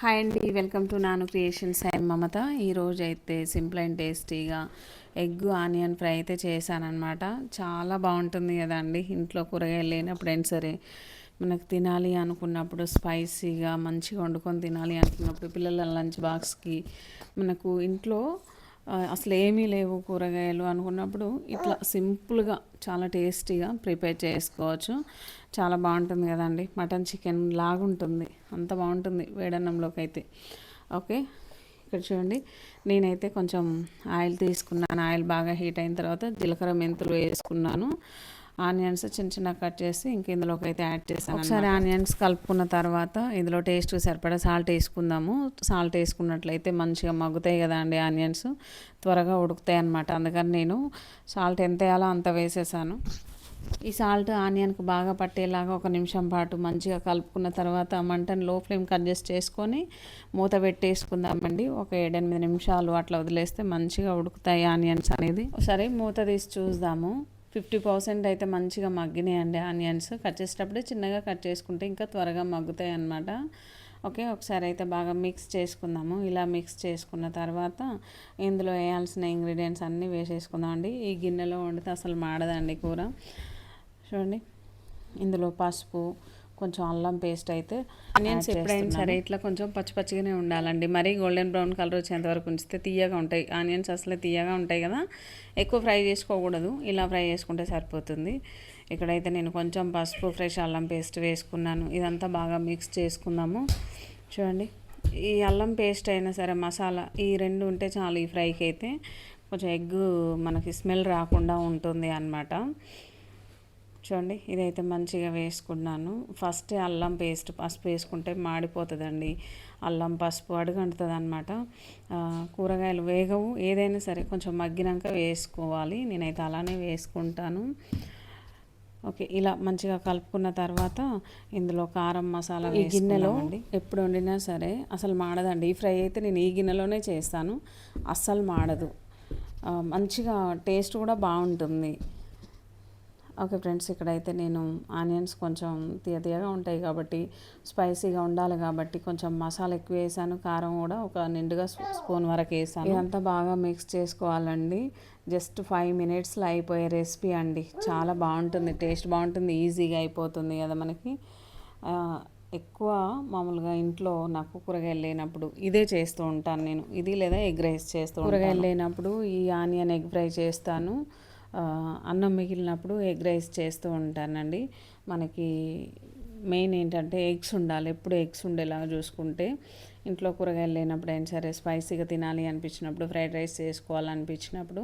Hi అండి welcome to Nanu creations. I Mamata. ఈరోజు అయితే సింపుల్ అండ్ టేస్టీగా ఎగ్ ఆనియన్ ఫ్రై అయితే చేశానమాట చాలా బాగుంటుంది కదండి ఇంట్లో కూరగాయలు లేనప్పుడైనా సరే మనకు తినాలి అనుకున్నప్పుడు స్పైసీగా మంచిగా వండుకొని తినాలి అనుకున్నప్పుడు పిల్లల లంచ్ బాక్స్కి మనకు ఇంట్లో అసలు ఏమీ లేవు కూరగాయలు అనుకున్నప్పుడు ఇట్లా సింపుల్గా చాలా టేస్టీగా ప్రిపేర్ చేసుకోవచ్చు. చాలా బాగుంటుంది కదండి. మటన్ చికెన్ లాగుంటుంది. అంత బాగుంటుంది వేడన్నంలోకి అయితే ఓకే ఇక్కడ చూడండి. నేనైతే కొంచెం ఆయిల్ తీసుకున్నాను. ఆయిల్ బాగా హీట్ అయిన తర్వాత జీలకర్ర మెంతులు వేసుకున్నాను. ఆనియన్స్ చిన్న చిన్న కట్ చేసి ఇంక ఇందులోకి అయితే యాడ్ చేసాను ఒకసారి ఆనియన్స్ కలుపుకున్న తర్వాత ఇందులో టేస్ట్ సరిపడా సాల్ట్ వేసుకుందాము. సాల్ట్ వేసుకున్నట్లయితే మంచిగా మగ్గుతాయి కదా అండి ఆనియన్స్. త్వరగా ఉడుకుతాయి అనమాట అందుకని నేను సాల్ట్ ఎంత వేయాలో అంత వేసేసాను. ఈ సాల్ట్ ఆనియన్కి బాగా పట్టేలాగా ఒక నిమిషం పాటు మంచిగా కలుపుకున్న తర్వాత మంటను లో ఫ్లేమ్కి అడ్జస్ట్ చేసుకొని మూత పెట్టేసుకుందామండి. ఒక ఏడెనిమిది నిమిషాలు అట్లా వదిలేస్తే మంచిగా ఉడుకుతాయి ఆనియన్స్ అనేది. ఒకసారి మూత తీసి చూద్దాము. ఫిఫ్టీ పర్సెంట్ అయితే మంచిగా మగ్గినాయండి ఆనియన్స్. కట్ చేసేటప్పుడే చిన్నగా కట్ చేసుకుంటే ఇంకా త్వరగా మగ్గుతాయి అన్నమాట. ఓకే ఒకసారి అయితే బాగా మిక్స్ చేసుకుందాము. ఇలా మిక్స్ చేసుకున్న తర్వాత ఇందులో వేయాల్సిన ఇంగ్రీడియంట్స్ అన్నీ వేసేసుకుందాం అండి ఈ గిన్నెలో వండితే అసలు మాడదండి కూర. చూడండి. ఇందులో పసుపు కొంచెం అల్లం పేస్ట్ అయితే ఆనియన్స్ ఎప్పుడైనా సరే ఇట్లా కొంచెం పచ్చి పచ్చిగానే ఉండాలండి. మరీ గోల్డెన్ బ్రౌన్ కలర్ వచ్చేంత వరకు ఉంచితే తీయగా ఉంటాయి. ఆనియన్స్ అసలే తీయగా ఉంటాయి కదా. ఎక్కువ ఫ్రై చేసుకోకూడదు. ఇలా ఫ్రై చేసుకుంటే సరిపోతుంది. ఇక్కడైతే నేను కొంచెం పసుపు ఫ్రెష్ అల్లం పేస్ట్ వేసుకున్నాను. ఇదంతా బాగా మిక్స్ చేసుకుందాము. చూడండి. ఈ అల్లం పేస్ట్ అయినా సరే మసాలా ఈ రెండు ఉంటే చాలు ఈ ఫ్రైకి అయితే. కొంచెం ఎగ్ మనకి స్మెల్ రాకుండా ఉంటుంది అనమాట చూడండి ఇదైతే మంచిగా వేసుకున్నాను. ఫస్ట్ అల్లం పేస్ట్ పసుపు వేసుకుంటే మాడిపోతుందండి. అల్లం పసుపు అడుగంటుతుంది అనమాట కూరగాయలు వేగవు. ఏదైనా సరే కొంచెం మగ్గినాక వేసుకోవాలి. నేనైతే అలానే వేసుకుంటాను. ఓకే ఇలా మంచిగా కలుపుకున్న తర్వాత ఇందులో కారం మసాలా ఈ గిన్నెలో ఎప్పుడు వండినా సరే అసలు మాడదండి. ఈ ఫ్రై అయితే నేను ఈ గిన్నెలోనే చేస్తాను. అస్సలు మాడదు. మంచిగా టేస్ట్ కూడా బాగుంటుంది. ఓకే ఫ్రెండ్స్ ఇక్కడైతే నేను ఆనియన్స్ కొంచెం తీయ తీయగా ఉంటాయి కాబట్టి స్పైసీగా ఉండాలి కాబట్టి కొంచెం మసాలా ఎక్కువ వేసాను. కారం కూడా ఒక నిండుగా స్పూన్ వరకు వేసాను. ఇదంతా బాగా మిక్స్ చేసుకోవాలండి. జస్ట్ ఫైవ్ మినిట్స్లో అయిపోయే రెసిపీ అండి. చాలా బాగుంటుంది టేస్ట్ బాగుంటుంది ఈజీగా అయిపోతుంది కదా మనకి. ఎక్కువ మామూలుగా ఇంట్లో నాకు కూరగాయలు లేనప్పుడు ఇదే చేస్తూ ఉంటాను నేను. ఇది లేదా ఎగ్ రైస్ చేస్తూ కూరగాయలు లేనప్పుడు ఈ ఆనియన్ ఎగ్ ఫ్రై చేస్తాను. అన్నం మిగిలినప్పుడు ఎగ్ రైస్ చేస్తూ ఉంటానండి. మనకి మెయిన్ ఏంటంటే ఎగ్స్ ఉండాలి. ఎప్పుడు ఎగ్స్ ఉండేలాగా చూసుకుంటే ఇంట్లో కూరగాయలు లేనప్పుడు అయినా సరే స్పైసీగా తినాలి అనిపించినప్పుడు ఫ్రైడ్ రైస్ చేసుకోవాలనిపించినప్పుడు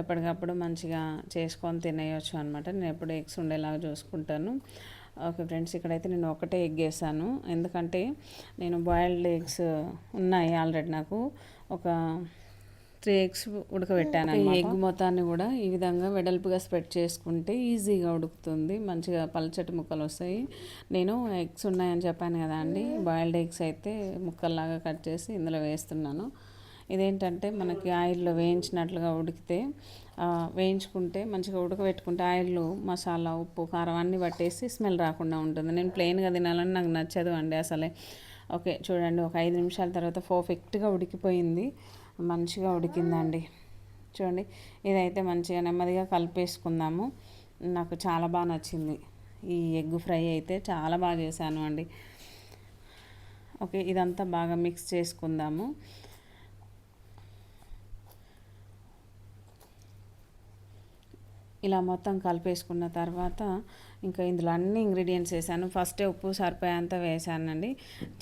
ఎప్పటికప్పుడు మంచిగా చేసుకొని తినేయచ్చు అనమాట నేను ఎప్పుడు ఎగ్స్ ఉండేలాగా చూసుకుంటాను. ఓకే ఫ్రెండ్స్ ఇక్కడైతే నేను ఒకటే ఎగ్ వేసాను. ఎందుకంటే నేను బాయిల్డ్ ఎగ్స్ ఉన్నాయి ఆల్రెడీ నాకు. ఒక త్రీ ఎగ్స్ ఉడకబెట్టాను ఈ ఎగ్ మొత్తాన్ని కూడా ఈ విధంగా వెడల్పుగా స్ప్రెడ్ చేసుకుంటే ఈజీగా ఉడుకుతుంది మంచిగా పల్చటి ముక్కలు వస్తాయి. నేను ఎగ్స్ ఉన్నాయని చెప్పాను కదా అండి బాయిల్డ్ ఎగ్స్ అయితే ముక్కల్లాగా కట్ చేసి ఇందులో వేస్తున్నాను. ఇదేంటంటే మనకి ఆయిల్లో వేయించినట్లుగా ఉడికితే వేయించుకుంటే మంచిగా ఉడకబెట్టుకుంటే ఆయిల్ మసాలా ఉప్పు కారం అన్నీ పట్టేసి స్మెల్ రాకుండా ఉంటుంది. నేను ప్లెయిన్గా తినాలని నాకు నచ్చదు అండి అసలే. ఓకే చూడండి ఒక ఐదు నిమిషాల తర్వాత పర్ఫెక్ట్గా ఉడికిపోయింది. మంచిగా ఉడికిందండి. చూడండి ఇదైతే మంచిగా నెమ్మదిగా కలిపేసుకుందాము. నాకు చాలా బాగా నచ్చింది. ఈ ఎగ్ ఫ్రై అయితే చాలా బాగా చేశాను అండి. ఓకే ఇదంతా బాగా మిక్స్ చేసుకుందాము. ఇలా మొత్తం కలిపేసుకున్న తర్వాత ఇంకా ఇందులో అన్ని ఇంగ్రీడియంట్స్ వేసాను. ఫస్టే ఉప్పు సరిపోయేంత వేసానండి.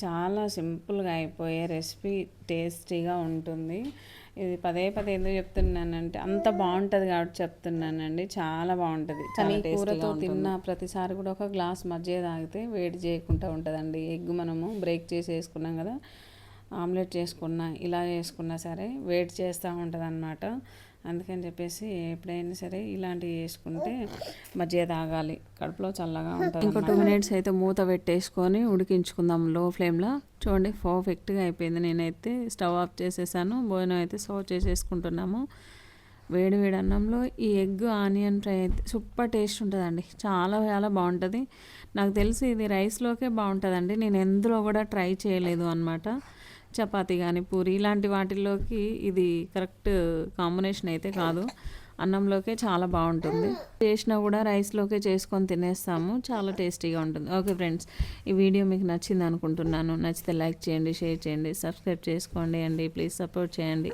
చాలా సింపుల్గా అయిపోయే రెసిపీ టేస్టీగా ఉంటుంది. ఇది పదే పదే ఎందుకు చెప్తున్నానంటే అంత బాగుంటుంది కాబట్టి చెప్తున్నానండి. చాలా బాగుంటుంది. కానీ కూరతో తిన్న ప్రతిసారి కూడా ఒక గ్లాస్ మధ్య తాగితే వేడి చేయకుండా ఉంటుందండి. ఎగ్ మనము బ్రేక్ చేసి వేసుకున్నాం కదా ఆమ్లెట్ చేసుకున్నా ఇలా చేసుకున్నా సరే వెయిట్ చేస్తూ ఉంటుంది అనమాట అందుకని చెప్పేసి ఎప్పుడైనా సరే ఇలాంటివి వేసుకుంటే మజ్జిగ తాగాలి. కడుపులో చల్లగా ఉంటుంది ఇంకో టూ మినిట్స్ అయితే మూత పెట్టేసుకొని ఉడికించుకుందాం లో ఫ్లేమ్లో. చూడండి పర్ఫెక్ట్గా అయిపోయింది. నేనైతే స్టవ్ ఆఫ్ చేసేసాను. భోజనం అయితే సర్వ్ చేసేసుకుంటున్నాము. వేడి వేడి అన్నంలో ఈ ఎగ్ ఆనియన్ ఫ్రై అయితే సూపర్ టేస్ట్ ఉంటుందండి. చాలా చాలా బాగుంటుంది. నాకు తెలిసి ఇది రైస్లోకే బాగుంటుందండి. నేను ఎందులో కూడా ట్రై చేయలేదు అనమాట చపాతీ కానీ పూరి ఇలాంటి వాటిల్లోకి ఇది కరెక్ట్ కాంబినేషన్ అయితే కాదు. అన్నంలోకే చాలా బాగుంటుంది. చేసినా కూడా రైస్లోకే చేసుకొని తినేస్తాము. చాలా టేస్టీగా ఉంటుంది. ఓకే ఫ్రెండ్స్ ఈ వీడియో మీకు నచ్చింది అనుకుంటున్నాను. నచ్చితే లైక్ చేయండి షేర్ చేయండి సబ్స్క్రైబ్ చేసుకోండి అండి. ప్లీజ్ సపోర్ట్ చేయండి.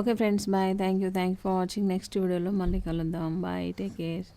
Okay friends bye. Thank you thank you for watching. Next వీడియోలో మళ్ళీ కలుద్దాం. బాయ్. Take care.